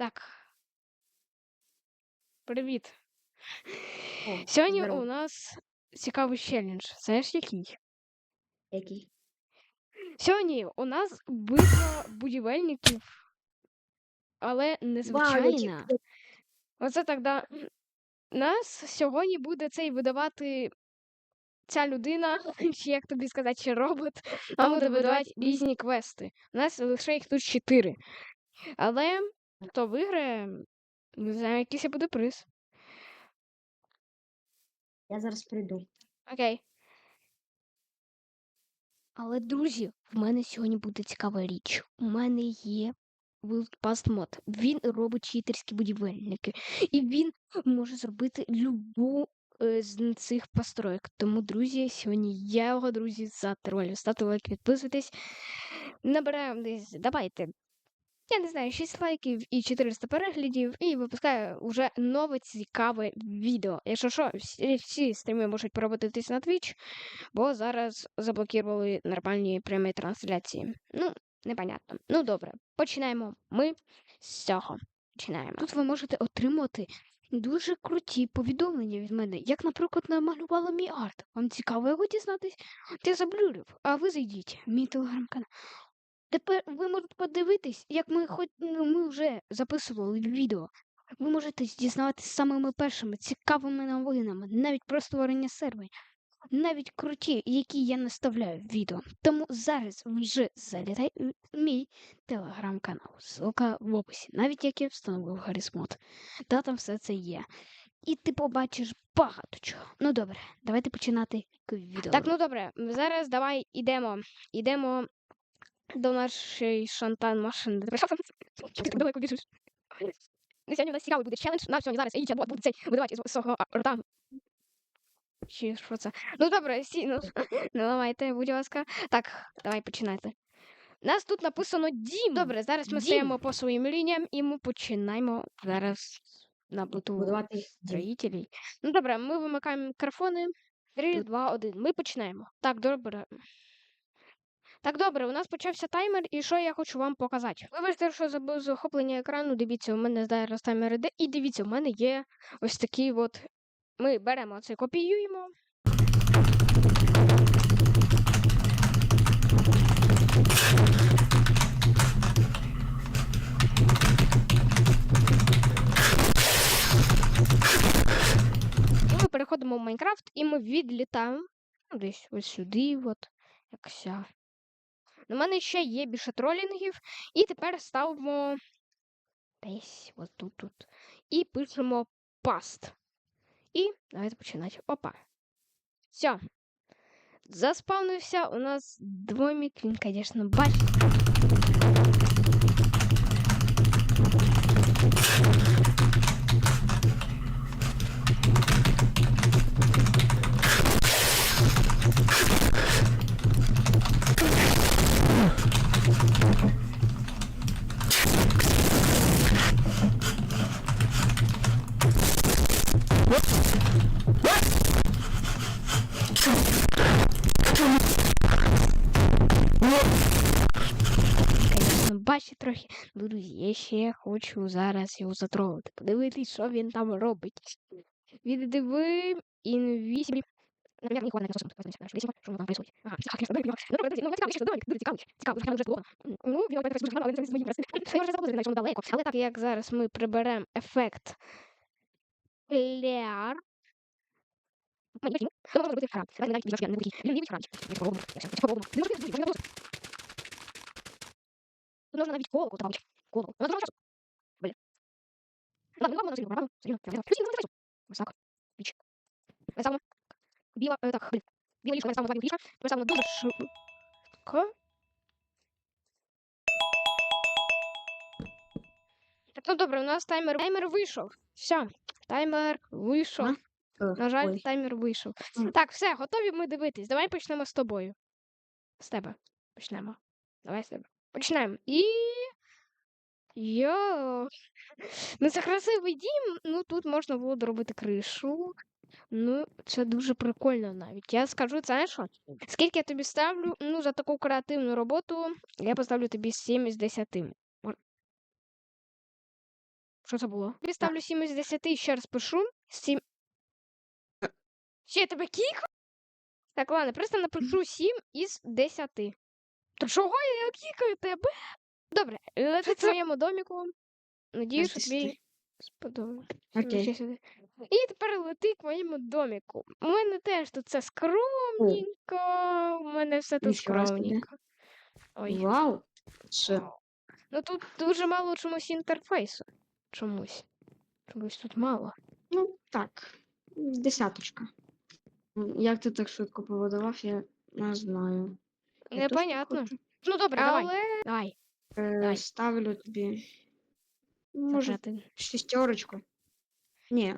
Так. Привіт. О, Сьогодні здорово. у нас цікавий челендж. Знаєш який? Який? Сьогодні у нас битва будівельників, але які незвичайна. Оце тогда нас сьогодні буде цей видавати ця людина, чи як тобі сказати, чи робот, нам буде видавати різні квести. У нас лише їх тут чотири. Але хто виграє, не знаю, якийсь буде приз. Я зараз прийду. Окей. Але, друзі, в мене сьогодні буде цікава річ. У мене є Wild Past Mod. Він робить читерські будівельники. І він може зробити любу е, з цих построєк. Тому, друзі, сьогодні я його, друзі, затролю. Ставте лайк, підписуйтесь. Набираємо десь, давайте. Я не знаю, 6 лайків і 400 переглядів, і випускаю вже нове цікаве відео. Якщо що, всі, всі стріми можуть проводитись на Twitch, бо зараз заблокували нормальні прямі трансляції. Ну, непонятно. Ну добре, починаємо. Ми з цього починаємо. Тут ви можете отримати дуже круті повідомлення від мене, як, наприклад, намалювала мій арт. Вам цікаво його дізнатись? Я заблюрив, а ви зайдіть в мій телеграм-канал. Тепер ви можете подивитись, як ми хоч ну, ми вже записували відео. Ви можете дізнаватися самими першими цікавими новинами, навіть про створення серверів, навіть круті, які я наставляю в відео. Тому зараз вже залітай в мій телеграм-канал. Ссылка в описі, навіть як я встановив Гаррісмод. Та там все це є. І ти побачиш багато чого. Ну добре, давайте починати відео. Так, ну добре, зараз давай ідемо. Ідемо до нашої шантан машини. Далеко біжиш. Ну, Сьогодні у нас цікавий буде челендж. На сьогодні зараз і буде цей видавати із свого рота. Чи що це? Ну добре, сі, ну, ну давайте, будь ласка. Так, давай починайте. Нас тут написано дім. Добре, зараз ми Дім. стоїмо по своїм лініям і ми починаємо зараз на буту Будувати строїтелей. Ну добре, ми вимикаємо мікрофони. 3, 2, 1. Ми починаємо. Так, добре. Так, добре, у нас почався таймер, і що я хочу вам показати. Вибачте, що забув захоплення екрану. Дивіться, у мене зараз таймер іде. І дивіться, у мене є ось такий от. Ми беремо це, копіюємо. Ми переходимо в Майнкрафт і ми відлітаємо. Ну, десь ось сюди, от, якось. У мене ще є більше тролінгів. І тепер ставимо десь ось тут, тут. І пишемо паст. І давайте починати. Опа. Все. Заспавнився у нас домик. Він, звісно, бачить. Друзі, я ще хочу зараз його затролити. Подивитись, що він там робить. Віддиви інвісібі. Наприклад, мені хватить на посуду. Що там происходит? Ага, так, я. Ну, ну, цікаво, що дуже цікавий. Цікаво, дуже дуже. Ну, він опять дуже але це з моїм. Я вже забула, що далеко. Але так, як зараз ми приберемо ефект не храм. Давайте навіть відважки, не Я. Я. Не. Колокол. Вона часу. Блін. Ладно, ладно, серйозно, ладно, серйозно. Плюс, серйозно. Ось так. Річ. Ми ставимо біла, е, так, блін. Біла ліжко, ми ставимо два ліжка. Ми ставимо дуже швидко. Так, ну добре, у нас таймер, таймер вийшов. Все, таймер вийшов. А? На жаль, ой. таймер вийшов. Так, все, готові ми дивитись. Давай почнемо з тобою. З тебе. Почнемо. Давай з тебе. Починаємо. І. Йо. Ну, це красивий дім. Ну, тут можна було доробити кришу. Ну, це дуже прикольно навіть. Я скажу, знаєш що? Скільки я тобі ставлю, ну, за таку креативну роботу, я поставлю тобі 7 із 10. Що це було? Я ставлю 7 із 10 і ще раз пишу. 7. Ще я тебе кіка? Так, ладно, просто напишу 7 із 10. То чого я кікаю тебе? Добре, лети в своєму доміку. Надію, що тобі сподобається. Сюди. І тепер лети к моєму доміку. У мене теж тут все скромненько. У мене все тут скромненько. Ой. Вау. Це Ну тут дуже мало чомусь інтерфейсу. Чомусь. Чомусь тут мало. Ну, так. Десяточка. Як ти так швидко поводував, я не знаю. Непонятно. Ну добре, Але- давай. Давай. Е, Ставлю тобі. Може, Зажати. шестерочку. Ні.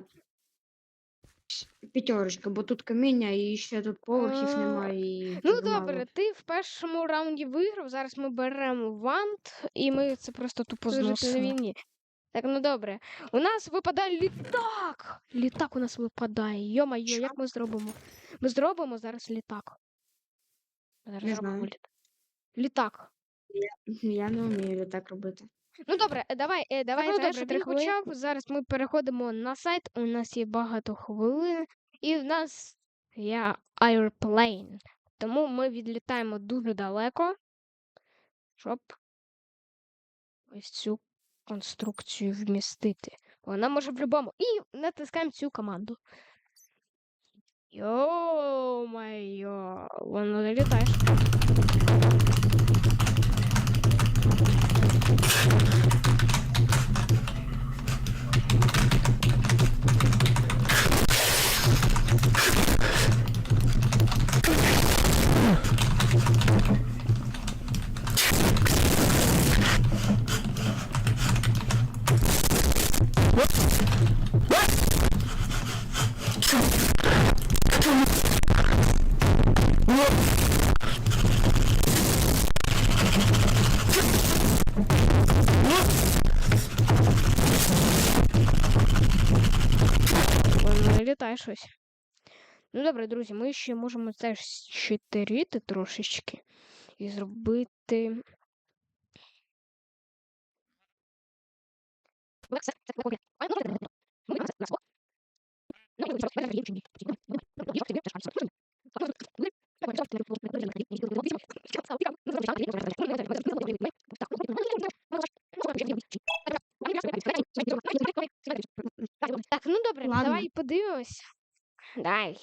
П'ятерочка, бо тут каміння і ще тут поверхів А, немає. І Ну тут мало. добре, ти в першому раунді виграв. Зараз ми беремо вант, і ми це просто тупо Дуже зносимо. війні. Так, ну добре. У нас випадає літак. Літак у нас випадає. Йо-майо, Що? як ми зробимо? Ми зробимо зараз літак. Зараз Не зробимо знаю. літак. Літак. Я не вмію так робити. Ну добре, е, давай, е, давай ну, зараз, добре, три хвилини. почав. Зараз ми переходимо на сайт. У нас є багато хвилин, і в нас є airplane. Тому ми відлітаємо дуже далеко, щоб ось цю конструкцію вмістити. Вона може в будь-якому. І натискаємо цю команду. Йо-майо, воно не Thank you. Ну добре, друзі, ми ще можемо теж щитерити трошечки і зробити. Так, ну добре, Ладно. давай подивимось. Дай,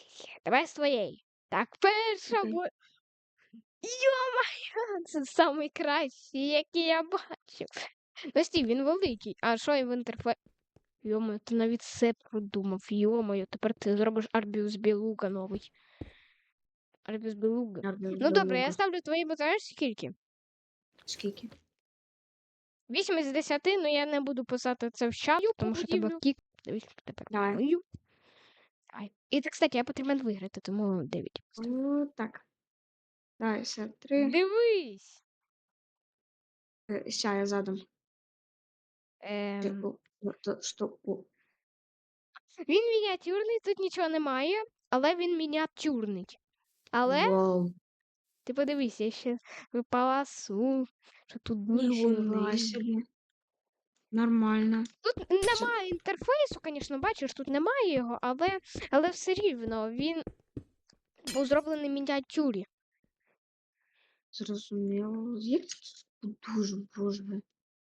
давай з твоєї. Так, перша бо. Йо-моє, це самий кращий, який я бачив. Ну стій, він великий. А що і в інтерфейс? Йо-моє, ти навіть все продумав. Йо-моє, тепер ти зробиш Арбіус Білуга новий. Арбіус Білуга. Ну добре, я ставлю твої, бо знаєш скільки? Скільки? 8 із 10, ну я не буду писати це в чат, тому що тебе кік. Дивись, тепер. Давай. І так, кстати, я потрібен виграти, тому 9. О, так. Давай, все, три. Дивись! Е, Ща, я задом. Ти- Ем, то- що- о. він мініатюрний, тут нічого немає, але він мініатюрний. Але Вау. ти подивись, я ще випала су, що тут Ніфіга собі. Нормально. Тут немає інтерфейсу, звісно, бачиш, тут немає його, але, але все рівно він був зроблений в мініатюрі. Зрозуміло. Як це дуже боже.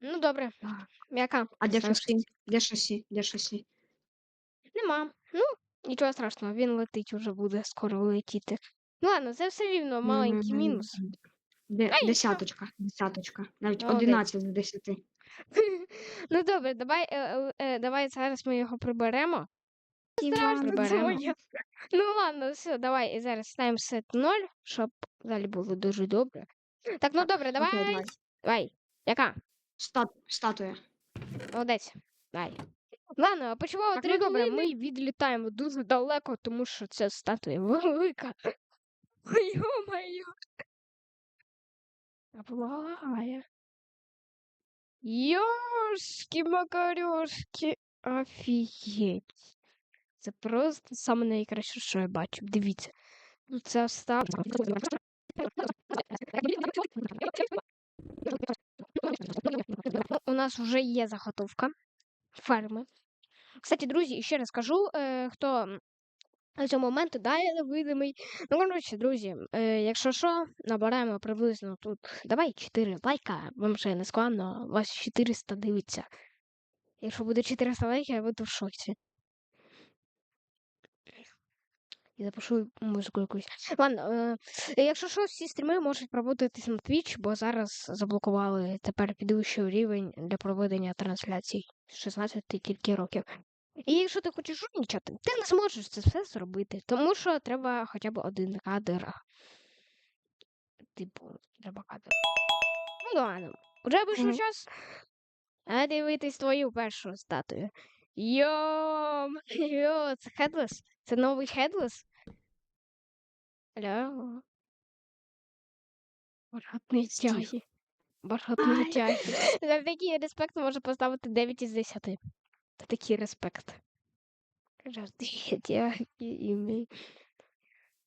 Ну, добре. Яка? А де Ставиш? шасі? Де шасі? Де шасі? Нема. Ну, нічого страшного, він летить уже буде скоро летіти. Ну ладно, це все рівно маленький мінус. Де, десяточка, десяточка. Навіть Молодець. 11 з 10. Ну добре, давай, е, е, е, давай зараз ми його приберемо. Приберемо. Ну ладно, все, давай і зараз ставимо сет 0, щоб далі було дуже добре. Так, ну добре, давай. Окей, давай. Давай. Яка? Стат, статуя. Молодець. Давай. Ладно, а почувало Так, три ну, добре. Ми відлітаємо дуже далеко, тому що це статуя велика. Йо-моє. Облагає. Йошки макарьошки. Офігеть. Це просто саме найкраще, що я бачу. Дивіться. Ну це став. У нас вже є заготовка. ферми. Кстати, друзі, ще раз кажу, хто на цьому моменту дає невидимий. Ну, коротше, друзі, е, якщо що, набираємо приблизно тут. Давай 4 лайка, вам ще не складно, вас 400 дивиться. Якщо буде 400 лайків, я буду в шоці. І запишу музику якусь. Ладно, е, якщо що, всі стріми можуть проводитись на Twitch, бо зараз заблокували тепер підвищив рівень для проведення трансляцій з 16 тільки років. І якщо ти хочеш журнічати, ти не зможеш це все зробити, тому що треба хоча б один кадр. Типу, треба кадр. Ну ладно, вже вийшов Мгм. час. А дивитись твою першу статую. Йо, йо, це Headless? Це новий Headless? Алло. Бархатний тяги. Бархатний тяги. За такий респект можу поставити 9 із 10. Такий респект. І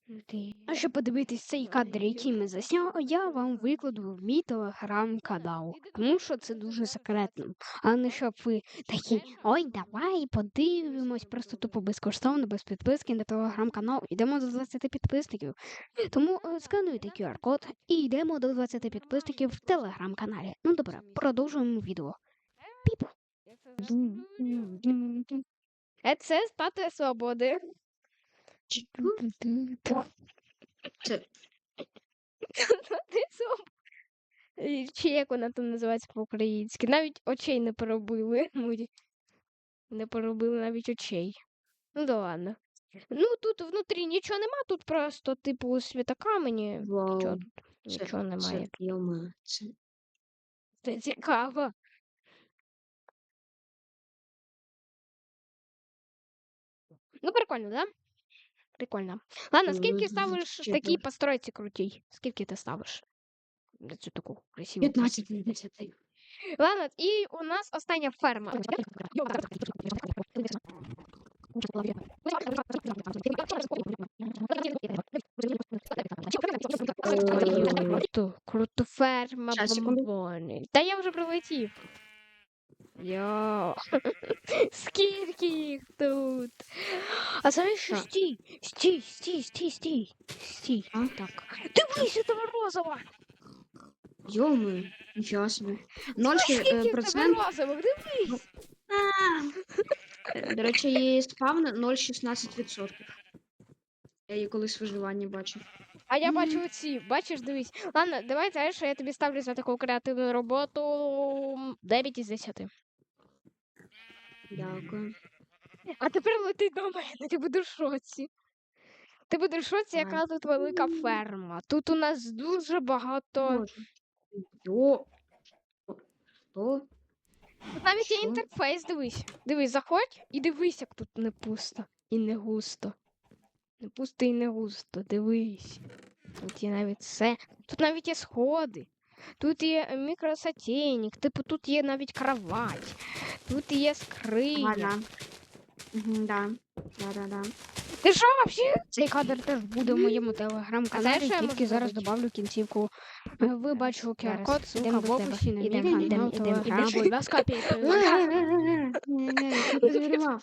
А щоб подивитись цей кадр, який ми засняли, я вам викладу в мій телеграм-канал, тому що це дуже секретно. А не щоб ви такі, ой, давай подивимось, просто тупо безкоштовно, без підписки на телеграм-канал. Йдемо до 20 підписників. Тому е, скануйте QR-код і йдемо до 20 підписників в телеграм-каналі. Ну добре, продовжуємо відео. Е, Це статуя свободи. Це. Чи як вона там називається по-українськи? Навіть очей не поробили. Не поробили навіть очей. Ну да ладно. Ну тут внутрі нічого нема, тут просто, типу, світокамені. Нічого вау. Це, нічого немає. Це цікаво. Ну, прикольно, да? Прикольно. Ладно, скільки ставиш такій постройці крутій? Скільки ти ставиш? На цю таку красиву. 15 на 10. Ладно, і у нас остання ферма. Круто, круто ферма бомбони. Та я вже прилетів. Йо. Скільки їх тут? А знаєш що? Стій, стій, стій, стій, стій. Стій. А? Так. Дивись, этого розова. Йома, нічого собі. Ноль ще, е, в тебе процент. розових? Дивись. Е, До речі, її спавна 0,16%. Я її колись в виживанні бачив. А я бачу оці, бачиш, дивись. Ладно, давай знаєш, я тобі ставлю за таку креативну роботу 9 із 10. Дякую. А тепер лети до мене, ти будеш в шоці. Ти будеш в шоці, яка тут велика ферма. Тут у нас дуже багато. Йо. Що? Тут навіть є інтерфейс, дивись. Дивись, заходь і дивись, як тут не пусто і не густо. Не пусто і не густо, дивись. Тут є навіть все. Тут навіть є сходи. Тут є мікросотейник, типу тут є навіть кровать. Тут є скриня. Ладно. Мгм, Да. Да, да, да. Ти що вообще? Цей кадр теж буде в моєму телеграм-каналі, знаєш, що я тільки можу зараз зробити? добавлю кінцівку. Е, Ви бачу QR-код, ссылка в до тебе. описі на Ідемо, відео, ідемо, канал, ідемо. телеграм, Ідемо. будь ласка, що ти зривав?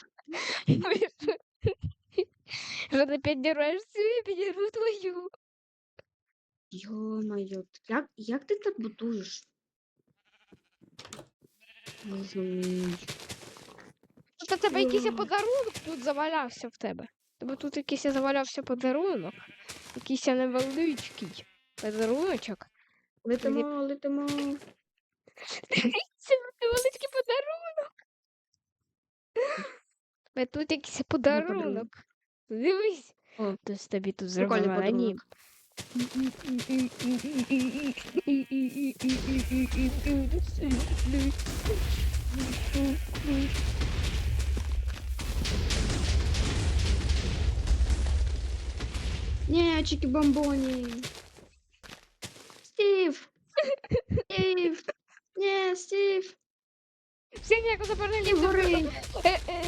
Що ти підірвеш цю, я підірву твою. Йо-моє, як, як ти так будуєш? Розумію. Тут у тебе якийсь подарунок тут завалявся в тебе. Тебе тут якийсь завалявся подарунок. Якийсь невеличкий подаруночок. Летимо, летимо. Це невеличкий подарунок. Тут якийсь подарунок. Дивись. О, Хтось тобі тут зробив ані. Подарунок. Ні, чики бомбоні. Стів! Стів! Ні, Стів! Всім дякую за перегляд. Стів гори! Е, е,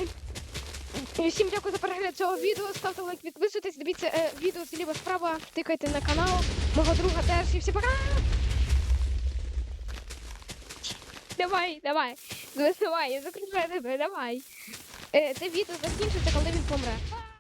Всім дякую за перегляд цього відео. Ставте лайк, підписуйтесь, дивіться е, відео зліва справа, тикайте на канал. Мого друга теж. І всі пока! давай, давай. Давай, я закриваю тебе, давай. Е, це відео закінчиться, коли він помре.